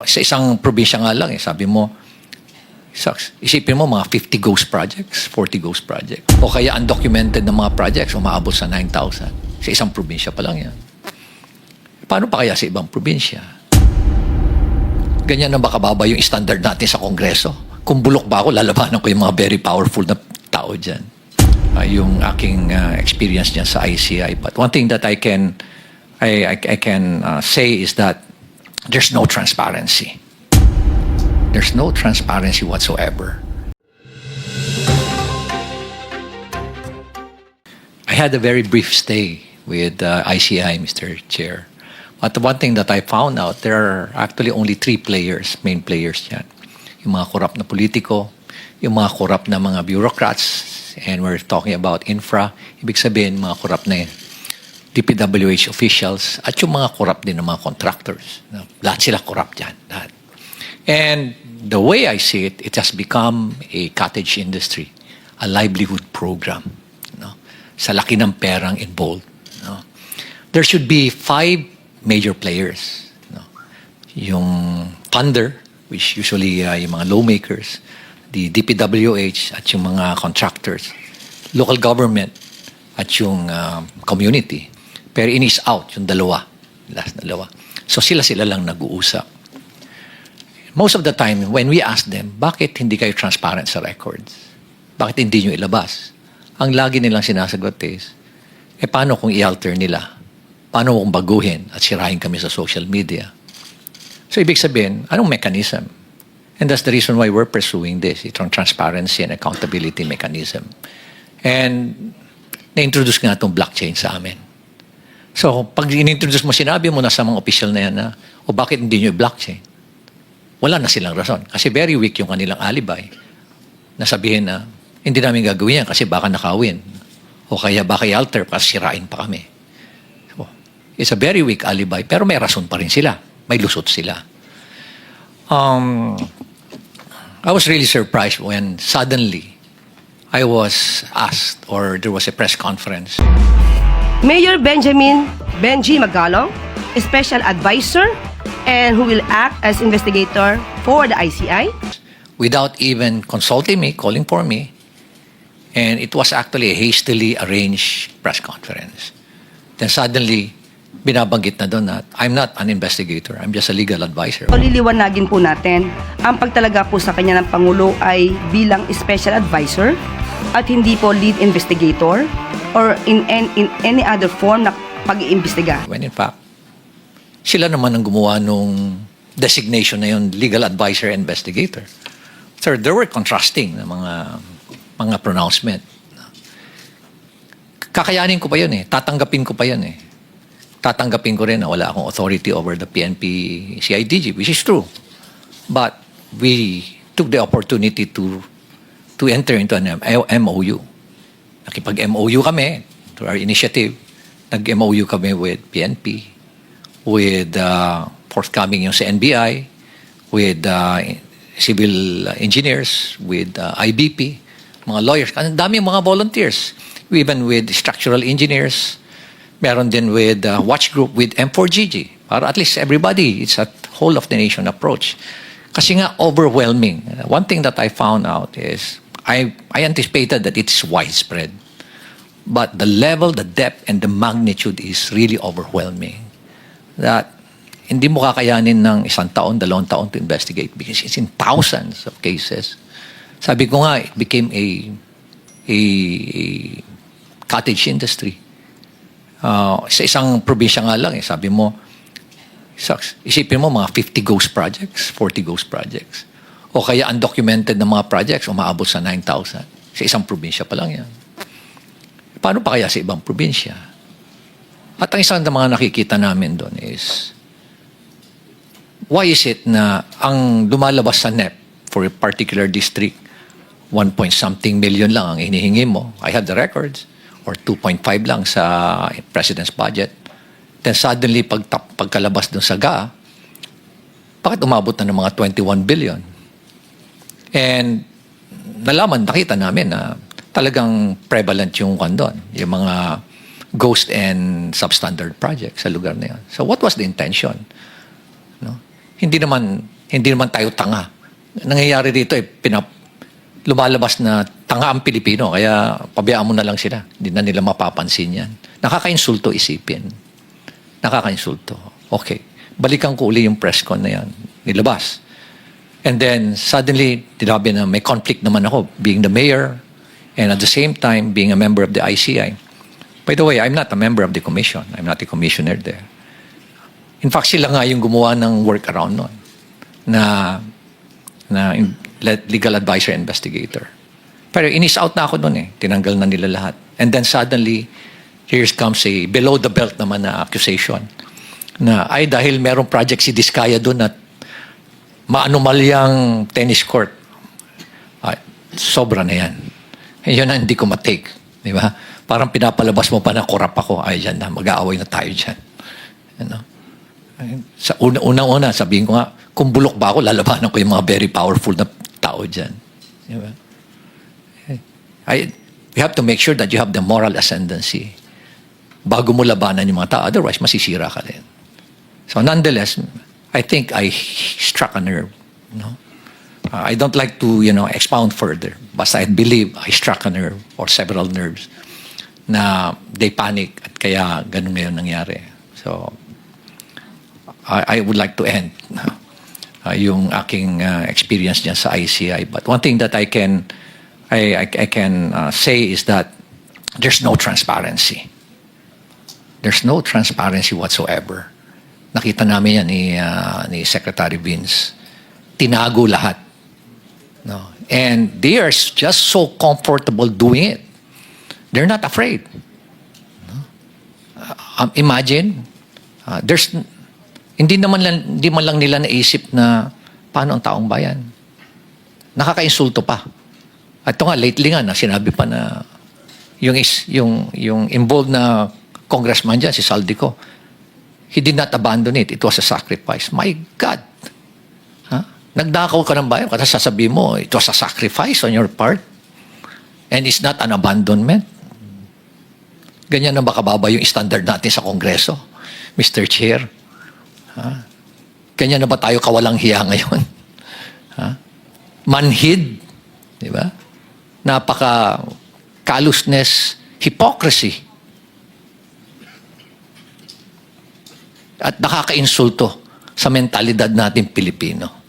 Sa isang probinsya nga lang, eh, sabi mo, Shucks. Isipin mo mga 50 ghost projects, 40 ghost projects. O kaya undocumented na mga projects umaabot sa 9,000. Sa isang probinsya pa lang yan. Paano pa kaya sa ibang probinsya? Ganyan na ba kababa yung standard natin sa Kongreso? Kung bulok ba ako, lalabanan ko yung mga very powerful na tao dyan. Ah, yung aking ah, experience dyan sa ICI. But one thing that I can I, I, I can ah, say is that there's no transparency. There's no transparency whatsoever. I had a very brief stay with uh, ICI, Mr. Chair. But the one thing that I found out, there are actually only three players, main players yan. Yung mga korap na politiko, yung mga korap na mga bureaucrats, and we're talking about infra, ibig sabihin mga korap na DPWH officials, at yung mga korap din ng mga contractors. Lahat sila korap dyan. Lahat. And the way I see it, it has become a cottage industry, a livelihood program. No? Sa laki ng perang involved. No? There should be five major players. No? Yung funder, which usually uh, yung mga lawmakers, the DPWH at yung mga contractors, local government at yung uh, community. Pero in is out, yung dalawa. Last dalawa. So sila-sila lang nag-uusap most of the time, when we ask them, bakit hindi kayo transparent sa records? Bakit hindi nyo ilabas? Ang lagi nilang sinasagot is, eh paano kung i-alter nila? Paano kung baguhin at sirahin kami sa social media? So ibig sabihin, anong mechanism? And that's the reason why we're pursuing this, itong transparency and accountability mechanism. And na-introduce nga itong blockchain sa amin. So, pag in-introduce mo, sinabi mo na sa mga official na yan na, o bakit hindi nyo i-blockchain? wala na silang rason. Kasi very weak yung kanilang alibay. Nasabihin na, hindi namin gagawin yan kasi baka nakawin. O kaya baka i-alter pa, sirain pa kami. So, it's a very weak alibi, pero may rason pa rin sila. May lusot sila. Um, I was really surprised when suddenly I was asked or there was a press conference Mayor Benjamin Benji Magalong, Special Advisor, and who will act as investigator for the ICI. without even consulting me, calling for me. And it was actually a hastily arranged press conference. Then suddenly, binabanggit na doon na I'm not an investigator. I'm just a legal advisor. So, liliwanagin po natin, ang pagtalaga po sa kanya ng Pangulo ay bilang Special Advisor at hindi po lead investigator or in, in, in any other form na pag-iimbestiga. When in fact, sila naman ang gumawa nung designation na yun, legal advisor investigator. So there were contrasting na mga mga pronouncement. Kakayanin ko pa yun eh. Tatanggapin ko pa yun eh. Tatanggapin ko rin na wala akong authority over the PNP CIDG, which is true. But we took the opportunity to to enter into an MOU. Nakipag-MOU kami to our initiative. Nag-MOU kami with PNP, with uh, forthcoming yung sa NBI, with uh, civil engineers, with uh, IBP, mga lawyers. Ang dami mga volunteers. Even with structural engineers, meron din with uh, watch group with M4GG. Para at least everybody, it's a whole of the nation approach. Kasi nga overwhelming. One thing that I found out is I, I anticipated that it's widespread. But the level, the depth, and the magnitude is really overwhelming. That hindi mo kakayanin ng isang taon, dalawang taon to investigate because it's in thousands of cases. Sabi ko nga, it became a, a, a cottage industry. Uh, sa isang probinsya nga lang, eh, sabi mo, shucks, isipin mo mga 50 ghost projects, 40 ghost projects. O kaya undocumented na mga projects, umaabot sa 9,000. Sa isang probinsya pa lang yan. Paano pa kaya sa ibang probinsya? At ang isang ng mga nakikita namin doon is, why is it na ang lumalabas sa NEP for a particular district, 1 point something million lang ang hinihingi mo. I have the records. Or 2.5 lang sa president's budget. Then suddenly, pag, pagkalabas dun sa GA, bakit umabot na ng mga 21 billion? And nalaman, nakita namin na talagang prevalent yung kondon, yung mga ghost and substandard projects sa lugar na yun. So what was the intention? No? hindi naman hindi naman tayo tanga. Nangyayari dito eh pinap lumalabas na tanga ang Pilipino kaya pabayaan mo na lang sila. Hindi na nila mapapansin yan. Nakakainsulto isipin. Nakakainsulto. Okay. Balikan ko uli yung press con na yan. Nilabas. And then suddenly, tinabi na may conflict naman ako being the mayor and at the same time being a member of the ICI. By the way, I'm not a member of the commission. I'm not a commissioner there. In fact, sila nga yung gumawa ng workaround nun na na legal advisor investigator. Pero inis out na ako nun eh. Tinanggal na nila lahat. And then suddenly, here comes a below the belt naman na accusation na ay dahil merong project si Diskaya doon at maanumalyang tennis court. Ay, sobra na yan. Eh, Yun hindi ko matake. Di ba? Parang pinapalabas mo pa na korap ako. Ay, yan na. Mag-aaway na tayo dyan. Ano? Sa una- unang-una, sabihin ko nga, kung bulok ba ako, lalabanan ko yung mga very powerful na tao dyan. Di ba? Eh, I, you have to make sure that you have the moral ascendancy bago mo labanan yung mga tao. Otherwise, masisira ka din. So nonetheless, I think I struck a nerve. No? Uh, I don't like to, you know, expound further. Basta I believe I struck a nerve or several nerves na they panic at kaya ganun ngayon nangyari. So, I, I would like to end uh, yung aking uh, experience dyan sa ICI. But one thing that I can, I, I, I can uh, say is that there's no transparency. There's no transparency whatsoever. Nakita namin yan ni, uh, ni Secretary Vince. Tinago lahat. No? And they are just so comfortable doing it. They're not afraid. No? Uh, um, imagine, uh, there's, hindi naman lang, hindi man lang nila naisip na paano ang taong bayan. Nakakainsulto pa. At ito nga, lately nga, na sinabi pa na yung, is, yung, yung involved na congressman dyan, si Saldico, he did not abandon it. It was a sacrifice. My God! Nagdakaw ka ng bayan, kasi sasabihin mo, it was a sacrifice on your part. And it's not an abandonment. Ganyan na ba kababa yung standard natin sa Kongreso, Mr. Chair? Ha? Ganyan na ba tayo kawalang hiya ngayon? Ha? Manhid, di ba? Napaka callousness, hypocrisy. At nakakainsulto sa mentalidad natin Pilipino.